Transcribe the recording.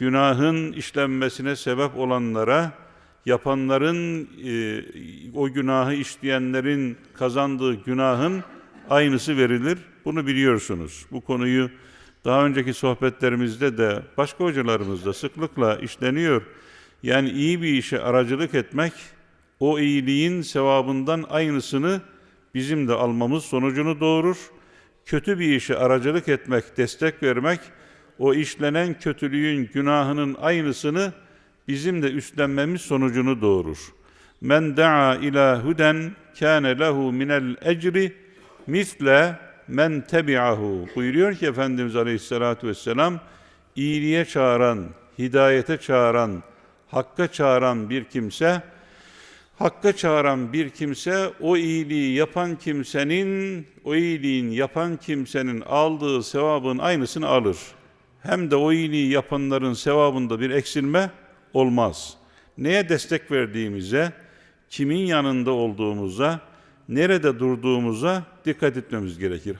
günahın işlenmesine sebep olanlara, yapanların, e, o günahı işleyenlerin kazandığı günahın aynısı verilir. Bunu biliyorsunuz. Bu konuyu daha önceki sohbetlerimizde de başka hocalarımız da sıklıkla işleniyor. Yani iyi bir işe aracılık etmek, o iyiliğin sevabından aynısını bizim de almamız sonucunu doğurur. Kötü bir işe aracılık etmek, destek vermek, o işlenen kötülüğün, günahının aynısını bizim de üstlenmemiz sonucunu doğurur. Men da'a ila huden kâne lehu minel ecri misle men tebi'ahu. Buyuruyor ki Efendimiz Aleyhisselatü Vesselam, iyiliğe çağıran, hidayete çağıran, hakka çağıran bir kimse, Hakka çağıran bir kimse o iyiliği yapan kimsenin, o iyiliğin yapan kimsenin aldığı sevabın aynısını alır. Hem de o iyiliği yapanların sevabında bir eksilme olmaz. Neye destek verdiğimize, kimin yanında olduğumuza, nerede durduğumuza dikkat etmemiz gerekir.